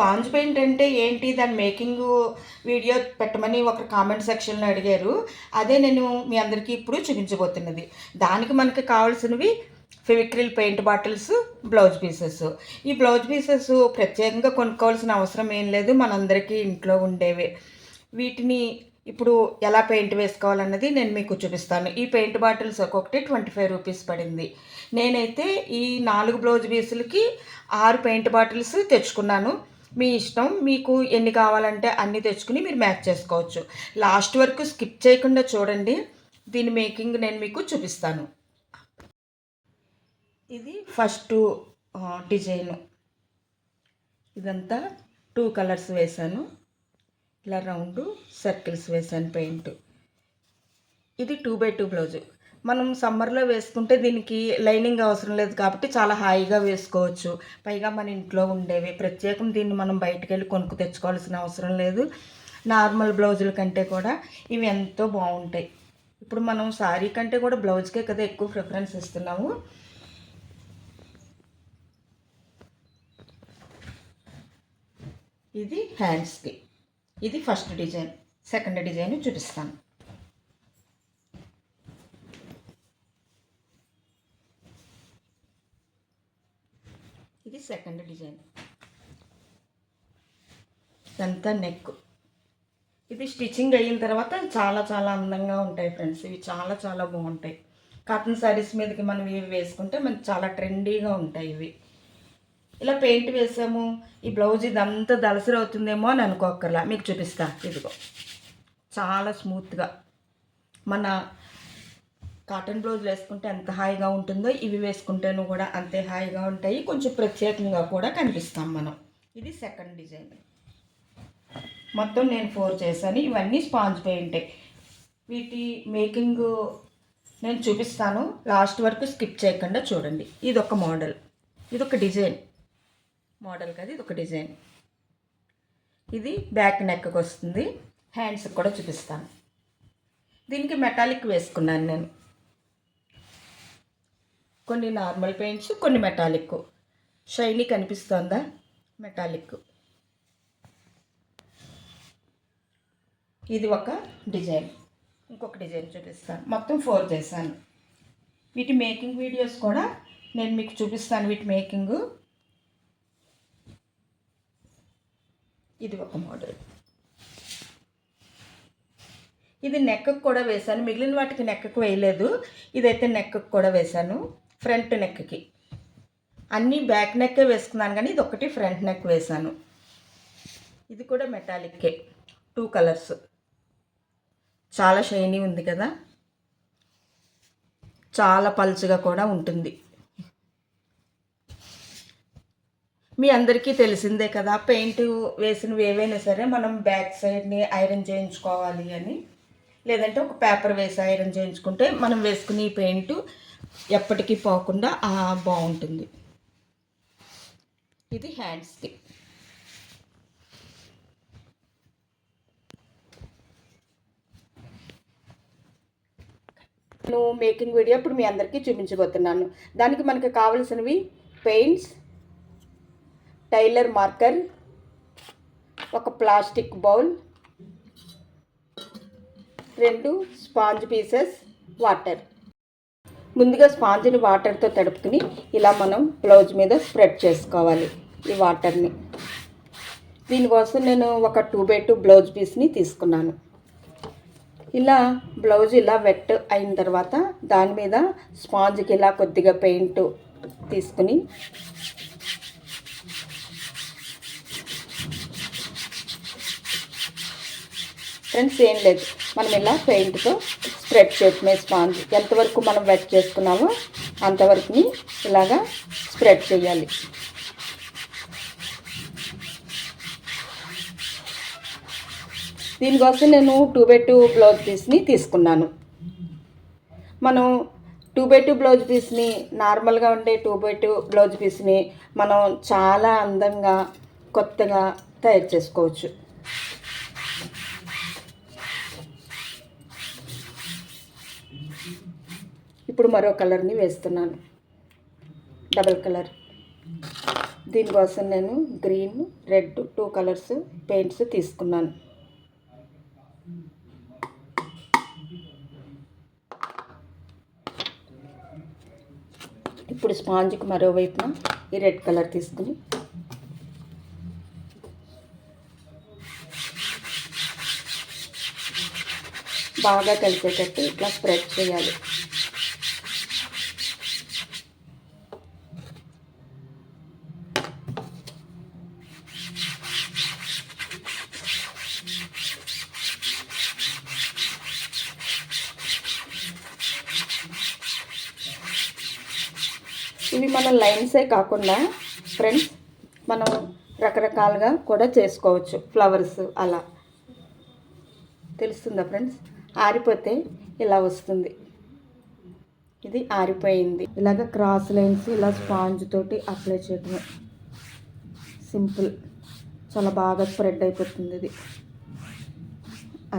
Sponge paint అంటే ఏంటి? దాని మేకింగ్ వీడియో పెట్టమని ఒక కామెంట్ సెక్షన్లో అడిగారు. అదే నేను మీ అందరికీ ఇప్పుడు చూపించబోతున్నది. దానికి మనకి కావాల్సినవి Fevicryl paint bottles blouse pieces. ఈ బ్లౌజ్ పీసెస్ ప్రత్యేకంగా కొనుక్కోవాల్సిన అవసరం ఏం లేదు. మనందరికీ ఇంట్లో ఉండేవే. వీటిని ఇప్పుడు ఎలా పెయింట్ వేసుకోవాలన్నది నేను మీకు చూపిస్తాను. ఈ పెయింట్ బాటిల్స్ ఒక్కొక్కటి ట్వంటీ ఫైవ్ రూపీస్ పడింది. నేనైతే ఈ నాలుగు బ్లౌజ్ పీసులకి ఆరు పెయింట్ బాటిల్స్ తెచ్చుకున్నాను. మీ ఇష్టం మీకు ఎన్ని కావాలంటే అన్ని తెచ్చుకుని మీరు మ్యాచ్ చేసుకోవచ్చు. లాస్ట్ వరకు స్కిప్ చేయకుండా చూడండి. దీని మేకింగ్ నేను మీకు చూపిస్తాను. ఇది ఫస్ట్ డిజైన్. ఇదంతా టూ కలర్స్ వేశాను. ఇలా రౌండ్ సర్కిల్స్ వేసాను పెయింట్. ఇది టూ బై టూ బ్లౌజు. మనం సమ్మర్లో వేసుకుంటే దీనికి లైనింగ్ అవసరం లేదు కాబట్టి చాలా హాయిగా వేసుకోవచ్చు. పైగా మన ఇంట్లో ఉండేవి. ప్రత్యేకం దీన్ని మనం బయటకు వెళ్ళి కొనుక్కు తెచ్చుకోవాల్సిన అవసరం లేదు. నార్మల్ బ్లౌజుల కంటే కూడా ఇవి ఎంతో బాగుంటాయి. ఇప్పుడు మనం శారీ కంటే కూడా బ్లౌజ్కే కదా ఎక్కువ ప్రిఫరెన్స్ ఇస్తున్నాము. ఇది హ్యాండ్స్కి ఇది ఫస్ట్ డిజైన్ సెకండ్ డిజైన్ చూపిస్తాను. ఇది సెకండ్ డిజైన్. ఇదంతా నెక్ ఇది స్టిచ్చింగ్ అయిన తర్వాత చాలా చాలా అందంగా ఉంటాయి ఫ్రెండ్స్. ఇవి చాలా చాలా బాగుంటాయి. కాటన్ శారీస్ మీదకి మనం ఇవి వేసుకుంటే మనకి చాలా ట్రెండీగా ఉంటాయి ఇవి. ఇలా పెయింట్ వేసాము. ఈ బ్లౌజ్ ఇదంతా దలసరి అవుతుందేమో అని అనుకోకర్లా మీకు చూపిస్తా. ఇదిగో. చాలా స్మూత్గా మన కాటన్ బ్లౌజ్ వేసుకుంటే ఎంత హాయిగా ఉంటుందో ఇవి వేసుకుంటేనూ కూడా అంతే హాయిగా ఉంటాయి. కొంచెం ప్రత్యేకంగా కూడా కనిపిస్తాం మనం. ఇది సెకండ్ డిజైన్ మొత్తం నేను ఫోర్ చేశాను. ఇవన్నీ స్పాంజ్ పెయింటే వీటి మేకింగ్ నేను చూపిస్తాను. లాస్ట్ వరకు స్కిప్ చేయకుండా చూడండి. ఇది ఒక మోడల్ ఇది ఒక డిజైన్ మోడల్ కదా ఇది ఒక డిజైన్ ఇది బ్యాక్ నెక్కి వస్తుంది హ్యాండ్స్కి కూడా చూపిస్తాను. దీనికి మెటాలిక్ వేసుకున్నాను నేను. కొన్ని నార్మల్ పెయింట్స్ కొన్ని మెటాలిక్. షైనీ కనిపిస్తుందా? మెటాలిక్. ఇది ఒక డిజైన్. ఇంకొక డిజైన్ చూపిస్తాను. మొత్తం ఫోర్ చేశాను. వీటి మేకింగ్ వీడియోస్ కూడా నేను మీకు చూపిస్తాను వీటి మేకింగ్. ఇది ఒక మోడల్. ఇది నెక్కకు కూడా వేశాను. మిగిలిన వాటికి నెక్కకు వేయలేదు. ఇదైతే నెక్కకు కూడా వేశాను. ఫ్రంట్ నెక్కి. అన్నీ బ్యాక్ నెక్కే వేసుకున్నాను కానీ ఇది ఒకటి ఫ్రంట్ నెక్ వేశాను. ఇది కూడా మెటాలిక్కే టూ కలర్స్. చాలా షైనీ ఉంది కదా? చాలా పలుచగా కూడా ఉంటుంది. మీ అందరికీ తెలిసిందే కదా పెయింట్ వేసినవి ఏవైనా సరే మనం బ్యాక్ సైడ్ని ఐరన్ చేయించుకోవాలి అని. లేదంటే ఒక పేపర్ వేసి ఐరన్ చేయించుకుంటే మనం వేసుకునే ఈ పెయింట్ ఎప్పటికీ పోకుండా బాగుంటుంది. ఇది హ్యాండ్స్కి నేను మేకింగ్ వీడియో ఇప్పుడు మీ అందరికీ చూపించబోతున్నాను. దానికి మనకు కావలసినవి పెయింట్స్ టైలర్ మార్కర్ ఒక ప్లాస్టిక్ బౌల్ రెండు స్పాంజ్ పీసెస్ వాటర్. ముందుగా స్పాంజ్ని వాటర్తో తడుపుకుని ఇలా మనం బ్లౌజ్ మీద స్ప్రెడ్ చేసుకోవాలి ఈ వాటర్ని. దీనికోసం నేను ఒక టూ బై టూ బ్లౌజ్ పీస్ని తీసుకున్నాను. ఇలా బ్లౌజ్ ఇలా వెట్ అయిన తర్వాత దాని మీద స్పాంజ్కి ఇలా కొద్దిగా పెయింట్ తీసుకుని ఫ్రెండ్స్ ఏం లేదు. మనం ఇలా పెయింట్తో స్ప్రెడ్ చేయటమే స్పాంజ్ ఎంతవరకు మనం వెట్ చేసుకున్నామో అంతవరకుని ఇలాగా స్ప్రెడ్ చేయాలి. దీనికోసం నేను టూ బై టూ బ్లౌజ్ పీస్ని తీసుకున్నాను. మనం టూ బై టూ బ్లౌజ్ పీస్ని నార్మల్గా ఉండే టూ బై టూ బ్లౌజ్ పీస్ని మనం చాలా అందంగా కొత్తగా తయారు చేసుకోవచ్చు. ఇప్పుడు మరో కలర్ని వేస్తున్నాను. Double colour. దీనికోసం నేను green red two colours paints తీసుకున్నాను. ఇప్పుడు స్పాంజ్కి మరోవైపున ఈ రెడ్ కలర్ తీసుకుని బాగా కలిసేటట్టు ఇట్లా స్ప్రెడ్ చేయాలి. ఇవి మన లైన్సే కాకుండా ఫ్రెండ్స్ మనం రకరకాలుగా కూడా చేసుకోవచ్చు ఫ్లవర్స్ అలా. తెలుస్తుందా ఫ్రెండ్స్? ఆరిపోతే ఇలా వస్తుంది. ఇది ఆరిపోయింది. ఇలాగ క్రాస్ లైన్స్ ఇలా స్పాంజ్ తోటి అప్లై చేయటమే. సింపుల్. చాలా బాగా స్ప్రెడ్ అయిపోతుంది ఇది.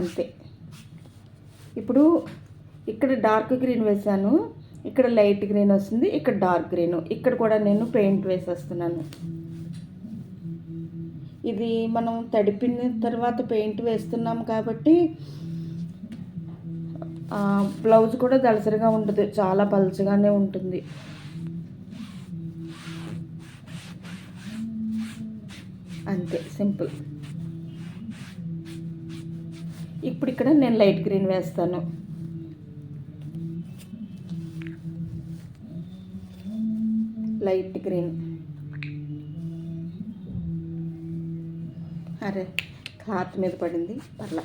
అంతే. ఇప్పుడు ఇక్కడ డార్క్ గ్రీన్ వేసాను ఇక్కడ లైట్ గ్రీన్ వస్తుంది ఇక్కడ డార్క్ గ్రీన్. ఇక్కడ కూడా నేను పెయింట్ వేసేస్తున్నాను. ఇది మనం తడిపిన తర్వాత పెయింట్ వేస్తున్నాం కాబట్టి బ్లౌజ్ కూడా దళసరిగా ఉండదు చాలా పలుచగానే ఉంటుంది. అంతే సింపుల్. ఇప్పుడు ఇక్కడ నేను లైట్ గ్రీన్ వేస్తాను. Light green. అరే క్లాత్ మీద పడింది పర్లా.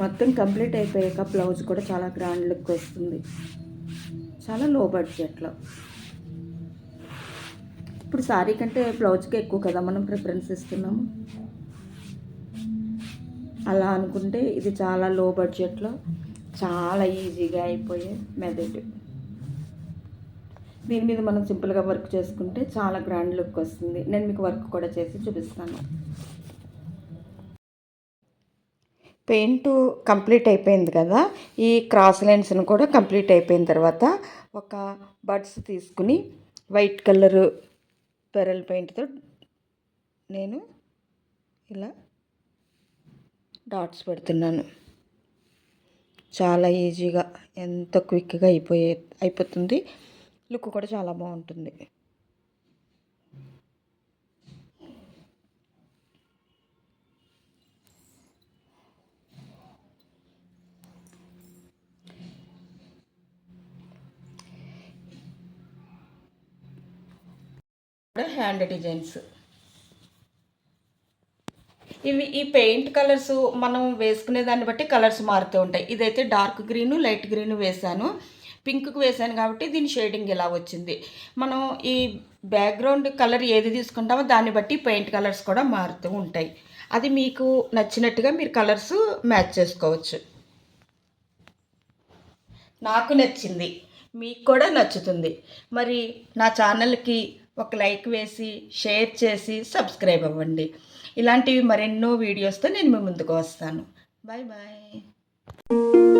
మొత్తం కంప్లీట్ అయిపోయాక బ్లౌజ్ కూడా చాలా గ్రాండ్ లుక్ వస్తుంది. చాలా లో. బడ్జెట్లో ఇప్పుడు శారీ కంటే బ్లౌజ్కి ఎక్కువ కదా మనం ప్రిఫరెన్స్ ఇస్తున్నాము? అలా అనుకుంటే ఇది చాలా లో బడ్జెట్లో చాలా ఈజీగా అయిపోయే మెథడ్ దీని మీద మనం సింపుల్గా వర్క్ చేసుకుంటే చాలా గ్రాండ్ లుక్ వస్తుంది. నేను మీకు వర్క్ కూడా చేసి చూపిస్తాను. పెయింట్ కంప్లీట్ అయిపోయింది కదా ఈ క్రాస్ లైన్స్ను కూడా కంప్లీట్ అయిపోయిన తర్వాత ఒక బడ్స్ తీసుకుని వైట్ కలరు పెరల్ పెయింట్తో నేను ఇలా డాట్స్ పెడుతున్నాను. చాలా ఈజీగా ఎంత క్విక్గా అయిపోయే అయిపోతుంది. లుక్ కూడా చాలా బాగుంటుంది. హ్యాండ్ డిజైన్స్ ఇవి ఈ పెయింట్ కలర్స్ మనం వేసుకునే దాన్ని బట్టి కలర్స్ మారుతూ ఉంటాయి. ఇదైతే డార్క్ గ్రీన్ లైట్ గ్రీన్ వేశాను. పింక్కి వేశాను కాబట్టి దీని షేడింగ్ ఇలా వచ్చింది. మనం ఈ బ్యాక్గ్రౌండ్ కలర్ ఏది తీసుకుంటామో దాన్ని బట్టి పెయింట్ కలర్స్ కూడా మారుతూ ఉంటాయి. అది మీకు నచ్చినట్టుగా మీరు కలర్స్ మ్యాచ్ చేసుకోవచ్చు. నాకు నచ్చింది. మీకు కూడా నచ్చుతుంది. మరి నా ఛానల్కి ఒక లైక్ వేసి షేర్ చేసి సబ్స్క్రైబ్ అవ్వండి. ఇలాంటివి మరెన్నో వీడియోస్తో నేను మీ ముందుకు వస్తాను. Bye bye